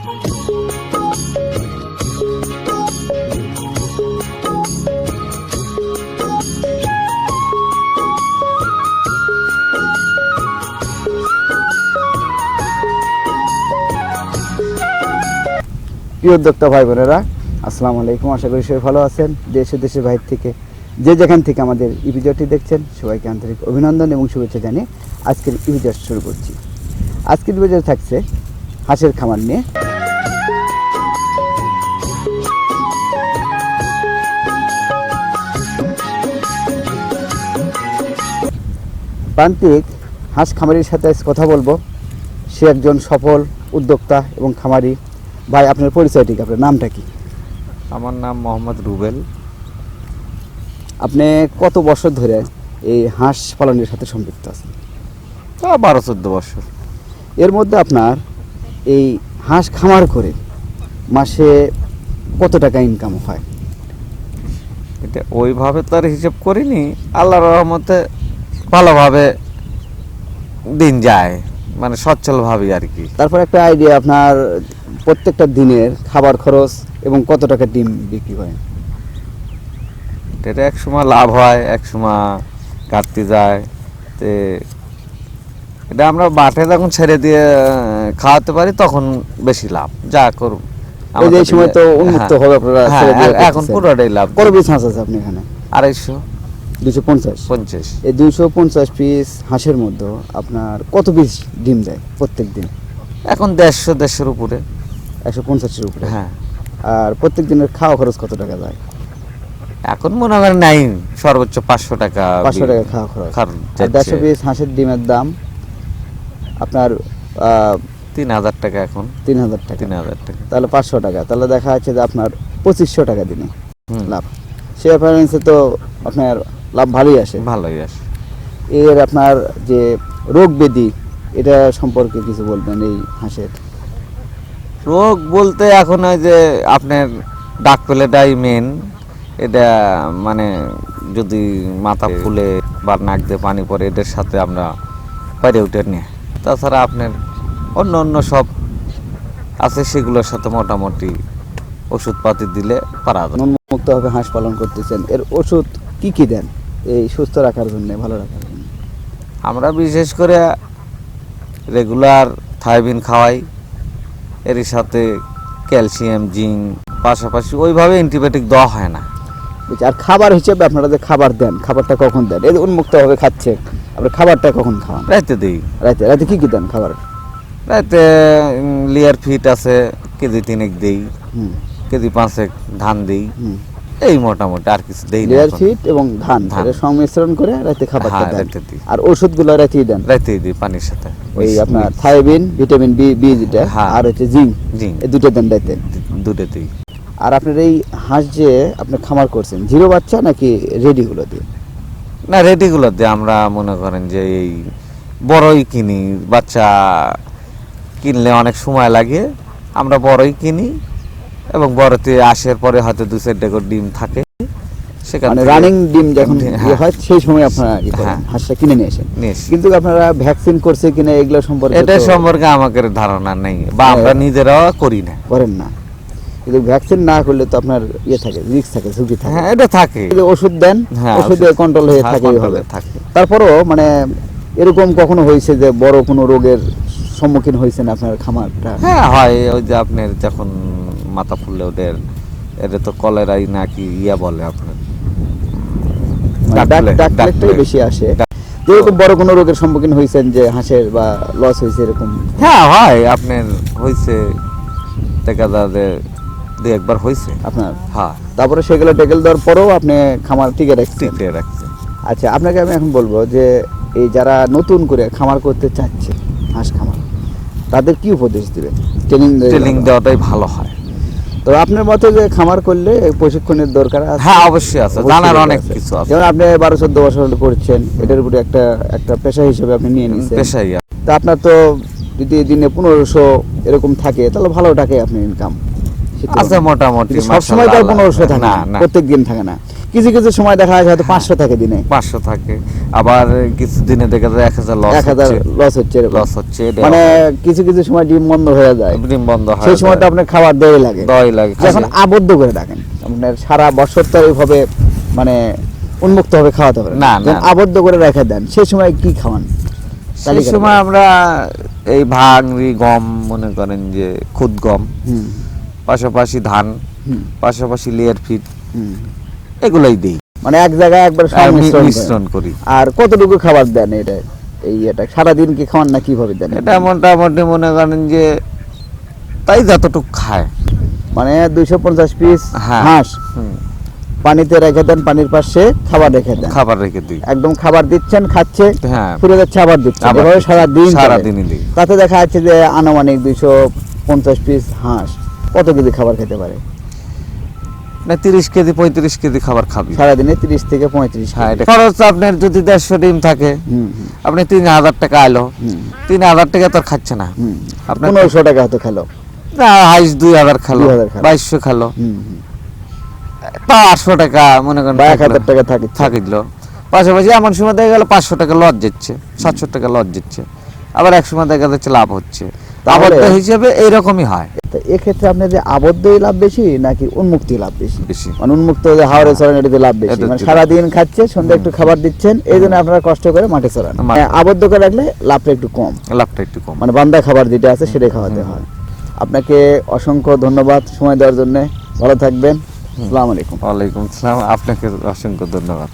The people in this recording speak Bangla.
প্রিয় উদ্যোক্তা ভাই বোনেরা, আসসালামু আলাইকুম। আশা করি সবাই ভালো আছেন, দেশ দেশের বাইরে থেকে যে যেখান থেকে আমাদের ইপিজটটি দেখছেন, সবাইকে আন্তরিক অভিনন্দন এবং শুভেচ্ছা জানিয়ে আজকের ইপিজট শুরু করছি। আজকের ইপিজট থাকছে হাঁসের খামার নিয়ে প্রান্তিক হাঁস খামারির সাথে কথা বলব। সে একজন সফল উদ্যোক্তা এবং খামারি। ভাই আপনার পরিচয়টি আপনার নামটা কি? আমার নাম মোহাম্মদ রুবেল। আপনি কত বছর ধরে এই হাঁস পালনের সাথে সম্পৃক্ত আছেন? তা বারো চোদ্দ বছর। এর মধ্যে আপনার এই হাঁস খামার করে মাসে কত টাকা ইনকাম হয়? এটা ওইভাবে তো আর হিসেব করিনি। আল্লাহর রহমতে ভালোভাবে দিন যায় মানে সচ্ছলভাবে আর কি। তারপর একটা আইডিয়া আপনার প্রত্যেকটা দিনের খাবার খরচ এবং কত টাকা ডিম বিক্রি হয়? এটা এক সময় লাভ হয় এক সময় ঘাটতি যায়। তে এটা আমরা মাঠে যখন ছেড়ে দিয়ে খাওয়াতে পারি তখন বেশি লাভ যা করুন। এই সময় তো উন্মুক্ত হবে আপনারা হ্যাঁ, এখন। পুরোটাই লাভ। পিস হাঁস আছে আপনি এখানে? আড়াইশো। দুশো পঞ্চাশ। পঞ্চাশ। এই দুইশো পঞ্চাশ পিস হাঁসের মধ্যে আপনার কত পিস ডিম দেয় প্রত্যেক দিন? এখন দেড়শো দেড়শোর উপরে। একশো পঞ্চাশের উপরে? হ্যাঁ। আর প্রত্যেক দিনের খাওয়া খরচ কত টাকা যায়? এখন মনে করেন নাই সর্বোচ্চ পাঁচশো টাকা পাঁচশো টাকা খাওয়া খরচ। দেড়শো পিস হাঁসের ডিমের দাম আপনার তিন হাজার টাকা এখন। তিন হাজার টাকা। তিন হাজার টাকা। তাহলে পাঁচশো টাকা। তাহলে দেখা যাচ্ছে যে আপনার পঁচিশশো টাকা দিনে লাভ। সে অ্যাপারেন্সে তো আপনার লাভ ভালোই আসে। ভালোই আসে। এর আপনার যে রোগ ব্যাধি এটা সম্পর্কে কিছু বলবেন এই হাঁসের? রোগ বলতে এখন ওই যে আপনার ডাক পেলেটাই মেন এটা মানে যদি মাথা ফুলে বা নাক দিয়ে পানি পড়ে এদের সাথে আমরা পারে উঠে নিয়ে তাছাড়া আপনার অন্য অন্য সব আছে সেগুলোর সাথে মোটামুটি ওষুধপাতি দিলে পারা যায়। মুক্তভাবে হাঁস পালন করতেছেন। এর ওষুধ কি কি দেন? এই সুস্থ রাখার জন্য ভালো রাখার জন্য? আমরা বিশেষ করে রেগুলার থাইবিন খাওয়াই এর সাথে ক্যালসিয়াম জিঙ্ক পাশাপাশি ওইভাবে অ্যান্টিবায়োটিক দেওয়া হয় না। আর খাবার হিসেবে আপনারা যে খাবার দেন খাবারটা কখন দেন? এই যে উন্মুক্তভাবে খাচ্ছে আপনার খাবারটা কখন খাওয়ান? রাইতে দিই। রাতে রাতে কী কী দেন খাবার? রাইতে লিয়ার ফিট আছে কেজি তিনেক দিই কেজি পাঁচেক ধান দিই। এই মোটামুটি আর কিছু দেই না লেয়ার। ফিট এবং ধান ধান। এটা সংমিশ্রণ করে রাতে খাবার হ্যাঁ, দেন। আর ওষুধগুলো রাতেই দেন। রাইতেই দিই পানির সাথে। ওই আপনার থাইবিন ভিটামিন বি বি যেটা হ্যাঁ। আর হচ্ছে জিঙ্ক। জিঙ্ক। এই দুটো দেন রাতে দুটো দিই। আর আপনার এই হাঁস যে আপনি খামার করছেন জিরো বাচ্চা নাকি রেডিগুলো দিয়ে? না রেডিগুলো দিয়ে আমরা মনে করেন যে এই বড়ই কিনি বাচ্চা কিনলে অনেক সময় লাগে আমরা বড়ই কিনি এবং বড়তে আসার পরে হয়তো দু চারটে করে ডিম থাকে। সেখান মানে রানিং ডিম যখন হ্যাঁ, ইয়ে হয়। সেই সময় আপনারা হ্যাঁ। হাঁসটা কিনে নিয়ে আসেন। কিন্তু আপনারা ভ্যাকসিন করছে কিনা এগুলো সম্পর্কে এটা সম্পর্কে আমাদের ধারণা নেই বা আমরা হ্যাঁ। নিজেরাও করি না। করেন না। কিন্তু ভ্যাকসিন না করলে তো আপনার ইয়ে থাকে রিস্ক থাকে ঝুঁকি থাকে। হ্যাঁ এটা থাকে। ওষুধ দেন হ্যাঁ, ওষুধে কন্ট্রোল হয়ে হ্যাঁ, থাকে থাকে। তারপরও মানে এরকম কখনো হয়েছে যে বড় কোনো রোগের সম্মুখীন হয়েছেন আপনার খামারটা? হ্যাঁ হয় ওই যে আপনার যখন মাথা ফুললে ওদের এটা তো কলেরাই নাকি ইয়া বলে আপনার। মানে। বেশি আসে। বড় কোনো রোগের সম্মুখীন হয়েছেন যে হাঁসের বা লস হয়েছে এরকম? হ্যাঁ হয়। আপনার হয়েছে দেখা যায় যে দু একবার হয়েছে। আপনার? হ্যাঁ। তারপরে সেগুলো টেকেল দেওয়ার পরেও আপনি খামার টিকে রাখছেন। টিকে রাখছে আচ্ছা আপনাকে আমি এখন বলব যে এই যারা নতুন করে খামার করতে চাচ্ছে হাঁস খামার তাদের কি উপদেশ দিবেন? ট্রেনিং ট্রেনিং দেওয়াটাই ভালো হয়। তো আপনার মতে যে খামার করলে প্রশিক্ষণের দরকার আছে? হ্যাঁ অবশ্যই আছে। জানার অনেক কিছু আছে। যেমন আপনি বারো চোদ্দ বছর করছেন এটার উপরে একটা একটা পেশা হিসেবে আপনি নিয়ে নিচ্ছেন পেশাই তা আপনার তো যদি দিনে পনেরোশো এরকম থাকে তাহলে ভালো টাকায় আপনি ইনকাম আছে মোটামুটি সব সময় তো। পনেরোশো থাকে না প্রত্যেক দিন থাকে না। কিছু কিছু সময় দেখা যায় হয়তো পাঁচশো থাকে দিনে। পাঁচশো থাকে। আবার কিছু দিনে দেখা যায় এক হাজার লস এক হাজার হচ্ছে। লস হচ্ছে লস হচ্ছে মানে কিছু কিছু সময় ডিম বন্ধ হয়ে যায়। ডিম বন্ধ হয় সেই সময়টা আপনার খাবার দই লাগে। দই লাগে যখন আবদ্ধ করে রাখেন আপনার সারা বছর তো এইভাবে মানে উন্মুক্ত ভাবে খাওয়াতে হবে না, না। আবদ্ধ করে রেখে দেন সেই সময় কি খাওয়ান? সেই সময় আমরা এই ভাঙরি গম মনে করেন যে খুদ গম পাশাপাশি ধান হুম, পাশাপাশি লেয়ার ফিট হুম। এগুলাই দিই। মানে এক জায়গায় একবার মিশ্রণ করি। আর কতটুকু খাবার দেন এটা? এই এটা সারাদিন কি খাওয়ান না কীভাবে দেন? এটা মোটামুটি মনে করেন যে তাই যতটুকু খায়। মানে দুইশো পঞ্চাশ পিস হ্যাঁ। হাঁস। পানিতে রেখে দেন পানির পাশে খাবার রেখে দেন। খাবার রেখে দিই। একদম খাবার দিচ্ছেন খাচ্ছে হ্যাঁ। ফিরে যাচ্ছে আবার দিচ্ছেন। এভাবে। সারাদিন সারাদিনই দিই। তাতে দেখা যাচ্ছে যে আনুমানিক দুইশো পঞ্চাশ পিস হাঁস কত কেজি খাবার খেতে পারে? না তিরিশ কেজি পঁয়ত্রিশ কেজি খাবার খাবি। সারাদিনে তিরিশ থেকে পঁয়ত্রিশ হ্যাঁ খরচ আপনার যদি দেড়শো ডিম থাকে আপনি তিন হাজার টাকা আলো। হুম। তিন হাজার টাকা তো খাচ্ছে না। হুম। আপনার পনেরোশো টাকা হয়তো খেলো। হাইস দুই হাজার খালো 2000 খালো। বাইশশো খালো। হুম হুম। তা আটশো টাকা মনে করেন এক থাকল। হাজার টাকা থাকে থাকিল। পাশাপাশি এমন সময় দেখা গেল পাঁচশো টাকা লস যাচ্ছে সাতশো টাকা লস যাচ্ছে। আবার এক সময় দেখা যাচ্ছে লাভ হচ্ছে। আবদ্ধ হিসেবে এইরকমই হয়। তো এক্ষেত্রে যে আবদ্ধই লাভ বেশি নাকি উন্মুক্তি লাভ বেশি? বেশি। মানে উন্মুক্ত যে হাওড়ে চড়ান এটাতে লাভ বেশি। মানে সারাদিন খাচ্ছে সন্ধ্যা একটু খাবার দিচ্ছেন এই জন্য আপনারা কষ্ট করে মাঠে চড়ান হ্যাঁ, আবদ্ধ করে রাখলে লাভটা একটু কম। লাভটা একটু কম। মানে বান্দা খাবার যেটা আছে সেটাই খাওয়াতে হয়। আপনাকে অসংখ্য ধন্যবাদ সময় দেওয়ার জন্য। ভালো থাকবেন। আসসালামু আলাইকুম। ওয়ালাইকুম আসসালাম আপনাকে অসংখ্য ধন্যবাদ।